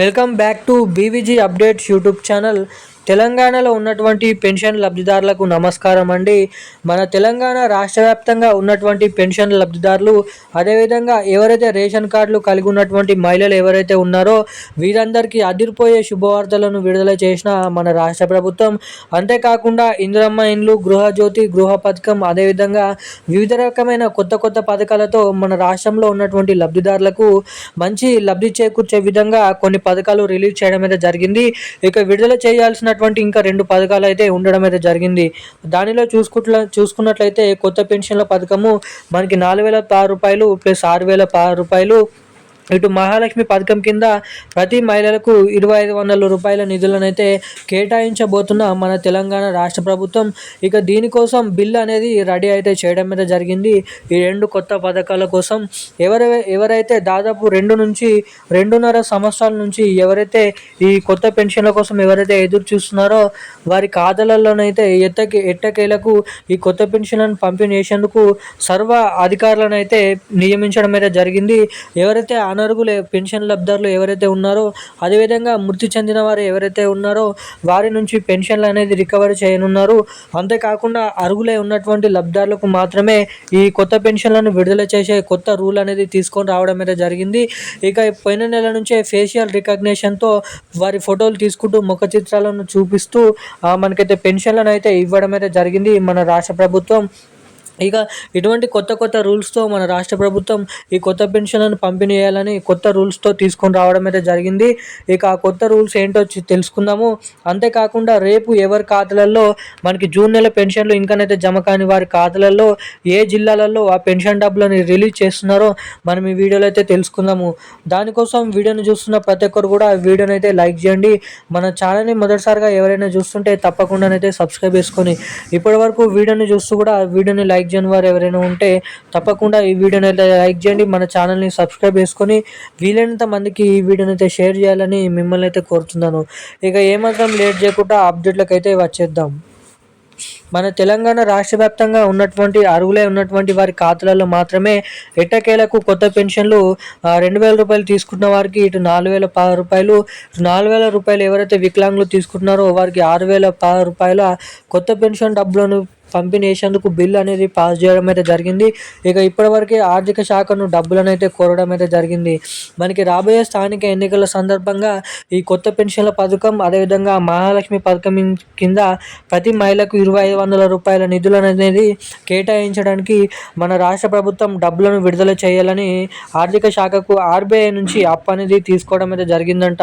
Welcome back to BVG updates YouTube channel. తెలంగాణలో ఉన్నటువంటి pension లబ్ధిదారులకు నమస్కారం అండి. మన తెలంగాణ రాష్ట్ర వ్యాప్తంగా ఉన్నటువంటి పెన్షన్ లబ్ధిదారులు అదేవిధంగా ఎవరైతే రేషన్ కార్డులు కలిగి ఉన్నటువంటి మహిళలు ఎవరైతే ఉన్నారో వీరందరికీ అదిరిపోయే శుభవార్తలను విడుదల చేసిన మన రాష్ట్ర ప్రభుత్వం. అంతేకాకుండా ఇందిరమ్మ ఇండ్లు గృహజ్యోతి గృహ పథకం అదేవిధంగా వివిధ రకమైన కొత్త కొత్త పథకాలతో మన రాష్ట్రంలో ఉన్నటువంటి లబ్ధిదారులకు మంచి లబ్ధి చేకూర్చే విధంగా కొన్ని పథకాలు రిలీజ్ చేయడం అయితే జరిగింది. ఇక విడుదల చేయాల్సిన ఉన్నటువంటి ఇంకా రెండు పథకాలు అయితే ఉండడం అయితే జరిగింది. దానిలో చూసుకుంట్ల చూసుకున్నట్లయితే కొత్త పెన్షన్ల పథకము మనకి నాలుగు వేల రూపాయలు ప్లస్ ఆరు వేల రూపాయలు ఇటు మహాలక్ష్మి పథకం కింద ప్రతి మహిళలకు ఇరవై ఐదు వందల రూపాయల నిధులను అయితే కేటాయించబోతున్న మన తెలంగాణ రాష్ట్ర ప్రభుత్వం ఇక దీనికోసం బిల్ అనేది రెడీ అయితే చేయడం మీద జరిగింది. ఈ రెండు కొత్త పథకాల కోసం ఎవరు ఎవరైతే దాదాపు రెండు నుంచి రెండున్నర సంవత్సరాల నుంచి ఎవరైతే ఈ కొత్త పెన్షన్ల కోసం ఎవరైతే ఎదురు చూస్తున్నారో వారి ఖాతాలలోనైతే ఎట్టకే ఎట్టకేలకు ఈ కొత్త పెన్షన్లను పంపిణీ చేసేందుకు సర్వ అధికారులను అయితే నియమించడం అయితే జరిగింది. ఎవరైతే అనర్హులు పెన్షన్ లబ్ధారులు ఎవరైతే ఉన్నారో అదేవిధంగా మృతి చెందిన వారు ఎవరైతే ఉన్నారో వారి నుంచి పెన్షన్లు అనేది రికవరీ చేయనున్నారు. అంతేకాకుండా అర్హులై ఉన్నటువంటి లబ్ధారులకు మాత్రమే ఈ కొత్త పెన్షన్లను విడుదల చేసే కొత్త రూల్ అనేది తీసుకొని రావడం అయితే జరిగింది. ఇక పోయిన నెల నుంచే ఫేషియల్ రికగ్నేషన్తో వారి ఫోటోలు తీసుకుంటూ ముఖ చిత్రాలను చూపిస్తూ మనకైతే పెన్షన్లను అయితే ఇవ్వడం అయితే జరిగింది. మన రాష్ట్ర ప్రభుత్వం ఇక ఇటువంటి కొత్త కొత్త రూల్స్తో మన రాష్ట్ర ప్రభుత్వం ఈ కొత్త పెన్షన్లను పంపిణీ చేయాలని కొత్త రూల్స్తో తీసుకొని రావడం అయితే జరిగింది. ఇక ఆ కొత్త రూల్స్ ఏంటో తెలుసుకుందాము. అంతేకాకుండా రేపు ఎవరి ఖాతాలలో మనకి జూన్ నెల పెన్షన్లు ఇంకానైతే జమ కాని వారి ఖాతాలలో ఏ జిల్లాలలో ఆ పెన్షన్ డబ్బులను రిలీజ్ చేస్తున్నారో మనం ఈ వీడియోలో అయితే తెలుసుకుందాము. దానికోసం వీడియోని చూస్తున్న ప్రతి ఒక్కరు కూడా వీడియోని అయితే లైక్ చేయండి. మన ఛానల్ని మొదటిసారిగా ఎవరైనా చూస్తుంటే తప్పకుండానైతే సబ్స్క్రైబ్ చేసుకొని ఇప్పటి వరకు వీడియోని చూస్తూ కూడా వీడియోని లైక్ లైక్ చేయని వారు ఎవరైనా ఉంటే తప్పకుండా ఈ వీడియోని అయితే లైక్ చేయండి. మన ఛానల్ని సబ్స్క్రైబ్ చేసుకొని వీలైనంత మందికి ఈ వీడియోని అయితే షేర్ చేయాలని మిమ్మల్ని అయితే కోరుతున్నాను. ఇక ఏమాత్రం లేట్ చేయకుండా అప్డేట్లకు అయితే వచ్చేద్దాం. మన తెలంగాణ రాష్ట్ర వ్యాప్తంగా ఉన్నటువంటి అరువులే ఉన్నటువంటి వారి ఖాతాలలో మాత్రమే ఎట్టకేలకు కొత్త పెన్షన్లు రెండు వేల రూపాయలు తీసుకున్న వారికి ఇటు నాలుగు వేల రూపాయలు నాలుగు వేల రూపాయలు ఎవరైతే వికలాంగులు తీసుకుంటున్నారో వారికి ఆరు వేల రూపాయల కొత్త పెన్షన్ డబ్బులను పంపిణీసేందుకు బిల్లు అనేది పాస్ చేయడం అయితే జరిగింది. ఇక ఇప్పటివరకే ఆర్థిక శాఖను డబ్బులను అయితే కోరడం అయితే జరిగింది. మనకి రాబోయే స్థానిక ఎన్నికల సందర్భంగా ఈ కొత్త పెన్షన్ల పథకం అదేవిధంగా మహాలక్ష్మి పథకం కింద ప్రతి మహిళకు ఇరవై ఐదు వందల రూపాయల నిధులను అనేది కేటాయించడానికి మన రాష్ట్ర ప్రభుత్వం డబ్బులను విడుదల చేయాలని ఆర్థిక శాఖకు ఆర్బీఐ నుంచి అప్పు అనేది తీసుకోవడం అయితే జరిగిందంట.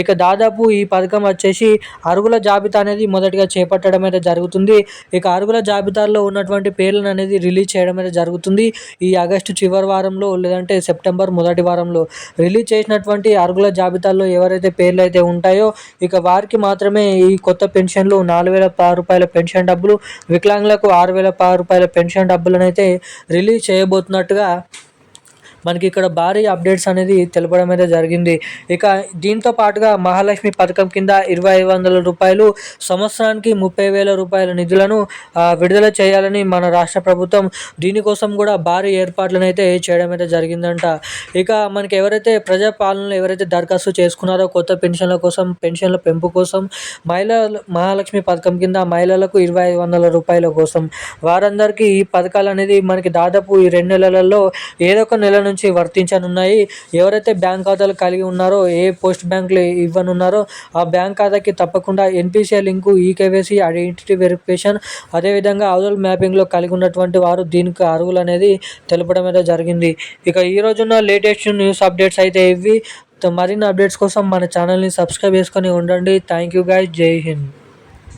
ఇక దాదాపు ఈ పథకం వచ్చేసి అరుగుల జాబితా అనేది మొదటిగా చేపట్టడం అయితే జరుగుతుంది. ఇక అరుగుల జాబితాలో ఉన్నటువంటి పేర్లను అనేది రిలీజ్ చేయడం అనేది జరుగుతుంది. ఈ ఆగస్టు చివరి వారంలో లేదంటే సెప్టెంబర్ మొదటి వారంలో రిలీజ్ చేసినటువంటి అర్హుల జాబితాల్లో ఎవరైతే పేర్లు అయితే ఉంటాయో ఇక వారికి మాత్రమే ఈ కొత్త పెన్షన్లు నాలుగు వేల రూపాయల పెన్షన్ డబ్బులు వికలాంగులకు ఆరు వేల రూపాయల పెన్షన్ డబ్బులను అయితే రిలీజ్ చేయబోతున్నట్టుగా మనకి ఇక్కడ భారీ అప్డేట్స్ అనేది తెలపడం అయితే జరిగింది. ఇక దీంతో పాటుగా మహాలక్ష్మి పథకం కింద ఇరవై ఐదు వందల రూపాయలు సంవత్సరానికి ముప్పై వేల రూపాయల నిధులను విడుదల చేయాలని మన రాష్ట్ర ప్రభుత్వం దీనికోసం కూడా భారీ ఏర్పాట్లను అయితే చేయడం అయితే జరిగిందంట. ఇక మనకి ఎవరైతే ప్రజాపాలనలో ఎవరైతే దరఖాస్తు చేసుకున్నారో కొత్త పెన్షన్ల కోసం పెన్షన్ల పెంపు కోసం మహిళల మహాలక్ష్మి పథకం కింద మహిళలకు ఇరవై ఐదు వందల రూపాయల కోసం వారందరికీ ఈ పథకాలు అనేది మనకి దాదాపు ఈ రెండు నెలలలో ఏదో ఒక నెల నుంచి వర్తించనున్నాయి. ఎవరైతే బ్యాంక్ ఖాతాలు కలిగి ఉన్నారో ఏ పోస్ట్ బ్యాంకులు ఇవ్వనున్నారో ఆ బ్యాంక్ ఖాతాకి తప్పకుండా NPCI link eKYC identity verification అదేవిధంగా ఆధార్ మ్యాపింగ్లో కలిగి ఉన్నటువంటి వారు దీనికి అర్హులు అనేది తెలపడం అయితే జరిగింది. ఇక ఈ రోజున్న లేటెస్ట్ న్యూస్ అప్డేట్స్ అయితే ఇవి. మరిన్ని అప్డేట్స్ కోసం మన ఛానల్ని సబ్స్క్రైబ్ చేసుకొని ఉండండి. థ్యాంక్ యూ గాయ్ జై హింద్.